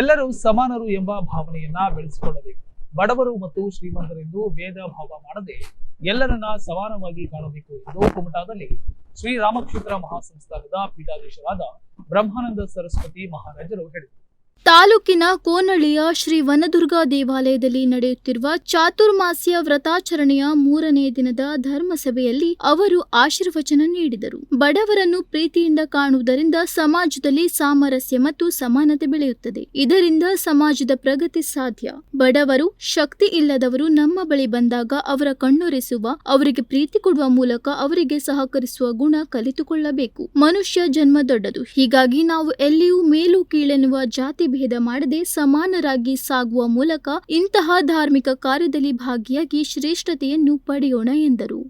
ಎಲ್ಲರೂ ಸಮಾನರು ಎಂಬ ಭಾವನೆಯನ್ನ ಬೆಳೆಸಿಕೊಳ್ಳಬೇಕು. ಬಡವರು ಮತ್ತು ಶ್ರೀಮಂತರೆಂದು ಭೇದ ಭಾವ ಮಾಡದೆ ಎಲ್ಲರನ್ನ ಸಮಾನವಾಗಿ ಕಾಣಬೇಕು ಎಂದು ಕುಮಟಾದಲ್ಲಿ ಶ್ರೀರಾಮಕ್ಷೇತ್ರ ಮಹಾಸಂಸ್ಥಾನದ ಪೀಠಾಧೀಶರಾದ ಬ್ರಹ್ಮಾನಂದ ಸರಸ್ವತಿ ಮಹಾರಾಜರು ಹೇಳಿದರು. ತಾಲೂಕಿನ ಕೋನಳಿಯ ಶ್ರೀ ವನದುರ್ಗಾ ದೇವಾಲಯದಲ್ಲಿ ನಡೆಯುತ್ತಿರುವ ಚಾತುರ್ಮಾಸ್ಯ ವ್ರತಾಚರಣೆಯ ಮೂರನೇ ದಿನದ ಧರ್ಮಸಭೆಯಲ್ಲಿ ಅವರು ಆಶೀರ್ವಚನ ನೀಡಿದರು. ಬಡವರನ್ನು ಪ್ರೀತಿಯಿಂದ ಕಾಣುವುದರಿಂದ ಸಮಾಜದಲ್ಲಿ ಸಾಮರಸ್ಯ ಮತ್ತು ಸಮಾನತೆ ಬೆಳೆಯುತ್ತದೆ. ಇದರಿಂದ ಸಮಾಜದ ಪ್ರಗತಿ ಸಾಧ್ಯ. ಬಡವರು, ಶಕ್ತಿ ಇಲ್ಲದವರು ನಮ್ಮ ಬಳಿ ಬಂದಾಗ ಅವರ ಕಣ್ಣೊರೆಸುವ, ಅವರಿಗೆ ಪ್ರೀತಿ ಕೊಡುವ ಮೂಲಕ ಅವರಿಗೆ ಸಹಕರಿಸುವ ಗುಣ ಕಲಿತುಕೊಳ್ಳಬೇಕು. ಮನುಷ್ಯ ಜನ್ಮ ದೊಡ್ಡದು. ಹೀಗಾಗಿ ನಾವು ಎಲ್ಲಿಯೂ ಮೇಲು ಕೀಳೆನ್ನುವ ಜಾತಿ ಭೇದ ಮಾಡದೆ ಸಮಾನರಾಗಿ ಸಾಗುವ ಮೂಲಕ ಇಂತಹ ಧಾರ್ಮಿಕ ಕಾರ್ಯದಲ್ಲಿ ಭಾಗಿಯಾಗಿ ಶ್ರೇಷ್ಠತೆಯನ್ನು ಪಡೆಯೋಣ ಎಂದರು.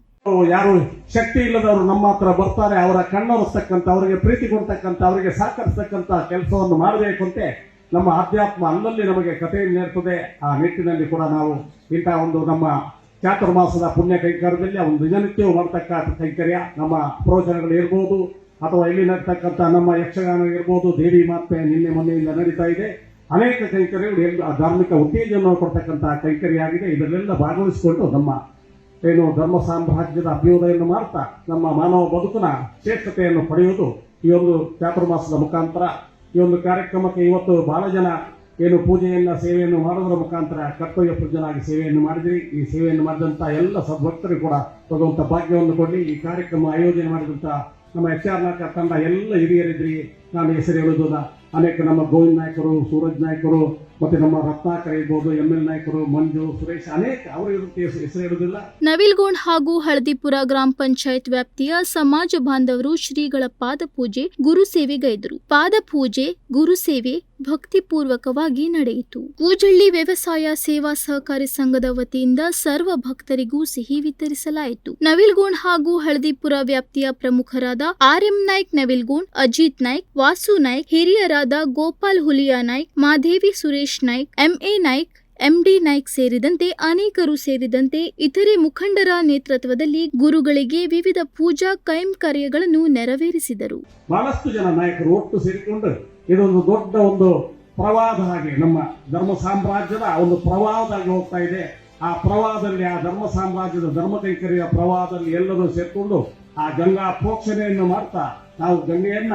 ಯಾರು ಶಕ್ತಿ ಇಲ್ಲದವರು ನಮ್ಮ ಹತ್ರ ಬರ್ತಾರೆ, ಅವರ ಕಣ್ಣೊರೆಸ್ತಕ್ಕಂಥ ಅವರಿಗೆ ಪ್ರೀತಿ ಕೊಡ್ತಕ್ಕಂಥ ಅವರಿಗೆ ಸಹಕರಿಸ್ತಕ್ಕಂಥ ಕೆಲಸವನ್ನು ಮಾಡಬೇಕು ಅಂತ ನಮ್ಮ ಅಧ್ಯಾತ್ಮ ಅಲ್ಲಲ್ಲಿ ನಮಗೆ ಕಥೆಯನ್ನು ನೀಡ್ತದೆ ಆ ನಿಟ್ಟಿನಲ್ಲಿ ಕೂಡ ನಾವು ಇಂತಹ ಒಂದು ನಮ್ಮ ಚಾತುರ್ಮಾಸದ ಪುಣ್ಯ ಕೈಂಕರ್ಯದಲ್ಲಿ ಒಂದು ದಿನನಿತ್ಯವೂ ಮಾಡ್ತಕ್ಕ ಕೈಂಕರ್ಯ ನಮ್ಮ ಪ್ರವಚನಗಳು ಇರ್ಬೋದು. ಅಥವಾ ಇಲ್ಲಿ ನಡ್ತಕ್ಕಂಥ ನಮ್ಮ ಯಕ್ಷಗಾನ ಇರ್ಬೋದು, ದೇವಿ ಮಾತೆ ನಿನ್ನೆ ಮೊನ್ನೆಯಿಂದ ನಡೀತಾ ಇದೆ. ಅನೇಕ ಕೈಂಕರ್ಯಗಳು ಎಲ್ಲ ಧಾರ್ಮಿಕ ಉತ್ತೇಜನ ಕೊಡ್ತಕ್ಕಂಥ ಕೈಂಕರ್ಯ ಆಗಿದೆ ಇದರಲ್ಲೆಲ್ಲ ಭಾಗವಹಿಸಿಕೊಂಡು ನಮ್ಮ ಏನು ಧರ್ಮ ಸಾಮ್ರಾಜ್ಯದ ಅಭ್ಯುದಯವನ್ನು ಮಾಡ್ತಾ ನಮ್ಮ ಮಾನವ ಬದುಕಿನ ಶ್ರೇಷ್ಠತೆಯನ್ನು ಪಡೆಯುವುದು ಈ ಒಂದು ಚಾತುರ್ಮಾಸದ ಮುಖಾಂತರ. ಈ ಒಂದು ಕಾರ್ಯಕ್ರಮಕ್ಕೆ ಇವತ್ತು ಬಹಳ ಜನ ಏನು ಪೂಜೆಯನ್ನ, ಸೇವೆಯನ್ನು ಮಾಡೋದ್ರ ಮುಖಾಂತರ, ಕರ್ತವ್ಯ ಪೂಜನಾಗಿ ಸೇವೆಯನ್ನು ಮಾಡಿದ್ರಿ. ಈ ಸೇವೆಯನ್ನು ಮಾಡಿದಂಥ ಎಲ್ಲ ಸದ್ಭಕ್ತರಿಗೂ ಕೂಡ ಭಗವಂತ ಭಾಗ್ಯವನ್ನು ಕೊಡಲಿ. ಈ ಕಾರ್ಯಕ್ರಮ ಆಯೋಜನೆ ಮಾಡಿದಂಥ ನಮ್ಮ ಎಚ್ ಆರ್ ನಾಯಕ ತಂಡ ಎಲ್ಲ ಹಿರಿಯರಿದ್ರಿ. ನಾನು ಹೆಸರು ಹೇಳುವುದಿಲ್ಲ. ಅನೇಕ ನಮ್ಮ ಗೋವಿಂದ ನಾಯಕರು, ಸೂರಜ್ ನಾಯಕರು ಮತ್ತೆ ನಮ್ಮ ರತ್ನಾಕರ್ ಇರ್ಬೋದು ಎಲ್ ನಾಯಕರು ಸುರೇಶ್, ಅನೇಕ ಹಾಗೂ ಹಳದಿಪುರ ಗ್ರಾಮ ಪಂಚಾಯತ್ ವ್ಯಾಪ್ತಿಯ ಸಮಾಜ ಬಾಂಧವರು ಶ್ರೀಗಳ ಪಾದಪೂಜೆ ಗುರುಸೇವೆಗೈದರು ಪಾದಪೂಜೆ ಗುರುಸೇವೆ ಭಕ್ತಿಪೂರ್ವಕವಾಗಿ ನಡೆಯಿತು. ಕೂಜಳ್ಳಿ ವ್ಯವಸಾಯ ಸೇವಾ ಸಹಕಾರಿ ಸಂಘದ ವತಿಯಿಂದ ಸರ್ವ ಭಕ್ತರಿಗೂ ಸಿಹಿ ವಿತರಿಸಲಾಯಿತು. ನವಿಲ್ಗೋಣ್ ಹಾಗೂ ಹಳದಿಪುರ ವ್ಯಾಪ್ತಿಯ ಪ್ರಮುಖರಾದ ಆರ್ ಎಂ ನಾಯ್ಕ್ ನವಿಲ್ಗೋಣ್ ಅಜಿತ್ ನಾಯ್ಕ್, ವಾಸು ನಾಯ್ಕ್, ಹಿರಿಯರಾದ ಗೋಪಾಲ್ ಹುಲಿಯಾ ನಾಯ್ಕ್, ಮಾದೇವಿ ಸುರೇಶ್ ನಾಯ್ಕ್ ಎಂಎ ನಾಯ್ಕ್ ಎಂಡಿ ನಾಯ್ಕ್ ಸೇರಿದಂತೆ ಅನೇಕರು ಸೇರಿದಂತೆ ಇತರೆ ಮುಖಂಡರ ನೇತೃತ್ವದಲ್ಲಿ ಗುರುಗಳಿಗೆ ವಿವಿಧ ಪೂಜಾ ಕೈಂ ಕಾರ್ಯಗಳನ್ನು ನೆರವೇರಿಸಿದರು. ಬಹಳಷ್ಟು ಜನ ನಾಯಕರು ಒಟ್ಟು ಸೇರಿಕೊಂಡು ಇದೊಂದು ದೊಡ್ಡ ಒಂದು ಪ್ರವಾದ ಹಾಗೆ ನಮ್ಮ ಧರ್ಮ ಸಾಮ್ರಾಜ್ಯದ ಒಂದು ಪ್ರವಾಹದಾಗಿ ಹೋಗ್ತಾ ಇದೆ. ಆ ಪ್ರವಾಹದಲ್ಲಿ ಆ ಧರ್ಮ ಸಾಮ್ರಾಜ್ಯದ ಧರ್ಮ ಕೈಕರ್ಯ ಪ್ರವಾಹದಲ್ಲಿ ಎಲ್ಲರೂ ಸೇರಿಕೊಂಡು ಆ ಗಂಗಾ ಪ್ರೋಕ್ಷಣೆಯನ್ನು ಮಾಡ್ತಾ, ನಾವು ಗಂಗೆಯನ್ನ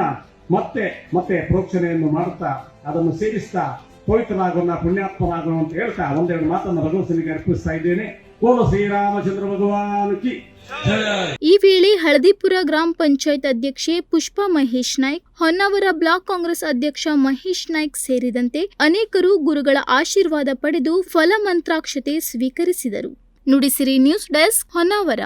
ಮತ್ತೆ ಮತ್ತೆ ಪ್ರೋಕ್ಷಣೆಯನ್ನು ಮಾಡ್ತಾ, ಅದನ್ನು ಸೇರಿಸ್ತಾ ಪವಿತ್ರರಾಗೋಣ ಪುಣ್ಯಾತ್ಮರಾಗೋಣ ಅಂತ ಹೇಳ್ತಾ ಒಂದೆರಡು ಮಾತನ್ನು ಭಗವಂತನಿಗೆ ಅರ್ಪಿಸ್ತಾ ಇದ್ದೇನೆ. ಕೋಲು ಶ್ರೀರಾಮಚಂದ್ರ ಭಗವಾನ್ ಕಿ. ಈ ವೇಳೆ ಹಳದಿಪುರ ಗ್ರಾಮ ಪಂಚಾಯತ್ ಅಧ್ಯಕ್ಷೆ ಪುಷ್ಪಾ ಮಹೇಶ್ ನಾಯ್ಕ್, ಹೊನ್ನಾವರ ಬ್ಲಾಕ್ ಕಾಂಗ್ರೆಸ್ ಅಧ್ಯಕ್ಷ ಮಹೇಶ್ ನಾಯ್ಕ್ ಸೇರಿದಂತೆ ಅನೇಕರು ಗುರುಗಳ ಆಶೀರ್ವಾದ ಪಡೆದು ಫಲಮಂತ್ರಾಕ್ಷತೆ ಸ್ವೀಕರಿಸಿದರು. Nudisiri news desk Honnavar.